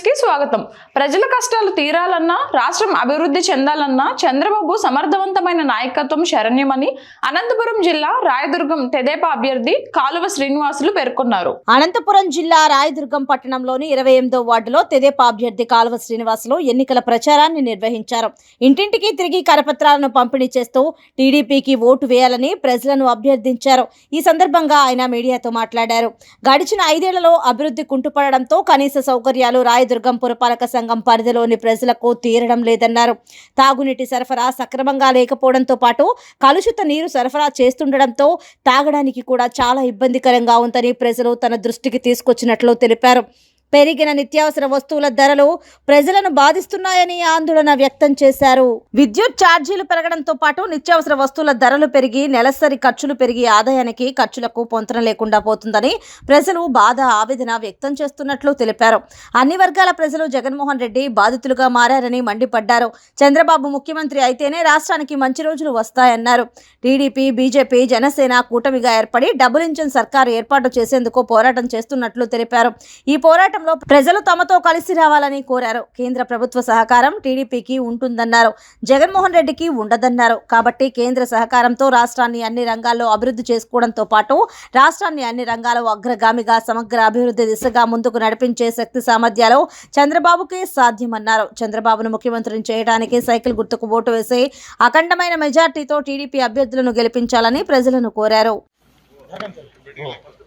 కి స్వాగతం. ప్రజల కష్టాలు తీరాలన్నా రాష్ట్రం అభివృద్ధి చెందాలన్నా చంద్రబాబు సమర్థవంతమైన నాయకత్వం శరణ్యమని అనంతపురం జిల్లా రాయదుర్గం తెదేపా అభ్యర్థి కాలువ శ్రీనివాసులు పేర్కొన్నారు. అనంతపురం జిల్లా రాయదుర్గం పట్టణంలోని ఇరవై ఎనిమిదో వార్డులో తెదేపా అభ్యర్థి కాలువ శ్రీనివాసులు ఎన్నికల ప్రచారాన్ని నిర్వహించారు. ఇంటింటికి తిరిగి కరపత్రాలను పంపిణీ చేస్తూ టీడీపీకి ఓటు వేయాలని ప్రజలను అభ్యర్థించారు. ఈ సందర్భంగా ఆయన మీడియాతో మాట్లాడారు. గడిచిన ఐదేళ్ళలో అభివృద్ధి కుంటుపడడంతో కనీస సౌకర్యాలు రాయదుర్గం పురపాలక సంఘం పరిధిలోని ప్రజలకు తీరడం లేదన్నారు. తాగునీటి సరఫరా సక్రమంగా లేకపోవడంతో పాటు కలుషిత నీరు సరఫరా చేస్తుండడంతో తాగడానికి కూడా చాలా ఇబ్బందికరంగా ఉందని ప్రజలు తన దృష్టికి తీసుకొచ్చినట్లు తెలిపారు. పెరిగిన నిత్యావసర వస్తువుల ధరలు ప్రజలను బాధిస్తున్నాయని ఆందోళన వ్యక్తం చేశారు. విద్యుత్ ఛార్జీలు పెరగడంతో పాటు నిత్యావసర వస్తువుల ధరలు పెరిగి నెలసరి ఖర్చులు పెరిగి ఆదాయానికి ఖర్చులకు పొంతన లేకుండా పోతుందని ప్రజలు బాధ ఆవేదన వ్యక్తం చేస్తున్నట్లు తెలిపారు. అన్ని వర్గాల ప్రజలు జగన్మోహన్ రెడ్డి బాధితులుగా మారారని మండిపడ్డారు. చంద్రబాబు ముఖ్యమంత్రి అయితేనే రాష్ట్రానికి మంచి రోజులు వస్తాయన్నారు. టీడీపీ బీజేపీ జనసేన కూటమిగా ఏర్పడి డబుల్ ఇంజన్ సర్కారు ఏర్పాటు చేసేందుకు పోరాటం చేస్తున్నట్లు తెలిపారు. ఈ పోరాటం పోరాటంలో ప్రజలు తమతో కలిసి రావాలని కోరారు. కేంద్ర ప్రభుత్వ సహకారం టీడీపీకి ఉంటుందన్నారు. జగన్మోహన్ రెడ్డికి ఉండదన్నారు. కాబట్టి కేంద్ర సహకారంతో రాష్ట్రాన్ని అన్ని రంగాల్లో అభివృద్ధి చేసుకోవడంతో పాటు రాష్ట్రాన్ని అన్ని రంగాల్లో అగ్రగామిగా సమగ్ర అభివృద్ధి దిశగా ముందుకు నడిపించే శక్తి సామర్థ్యాలు చంద్రబాబుకే సాధ్యమన్నారు. చంద్రబాబును ముఖ్యమంత్రిని చేయడానికి సైకిల్ గుర్తుకు ఓటు వేసి అఖండమైన మెజార్టీతో టీడీపీ అభ్యర్థులను గెలిపించాలని ప్రజలను కోరారు.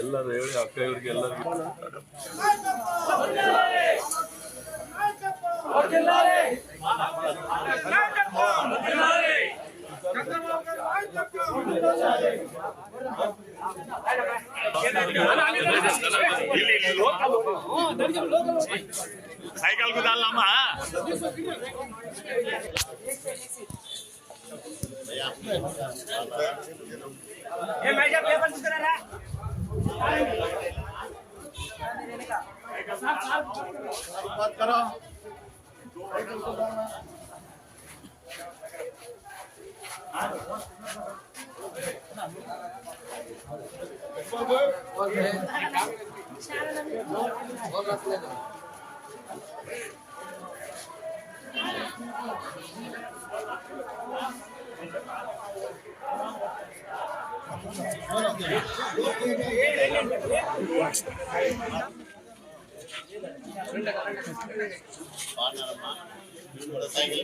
ಎಲ್ಲರೂ ಹೇಳಿ ಅಕ್ಕ ಇವ್ರಿಗೆ ಎಲ್ಲರಿಗೂ సైకిల్ కుదాలమ్మా సైకిల్ గుర్తుకే జై తెలుగుదేశం జై తెలుగుదేశం సైకిల్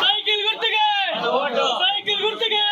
సైకిల్ గుర్తుకే సైకిల్ గుర్తుకే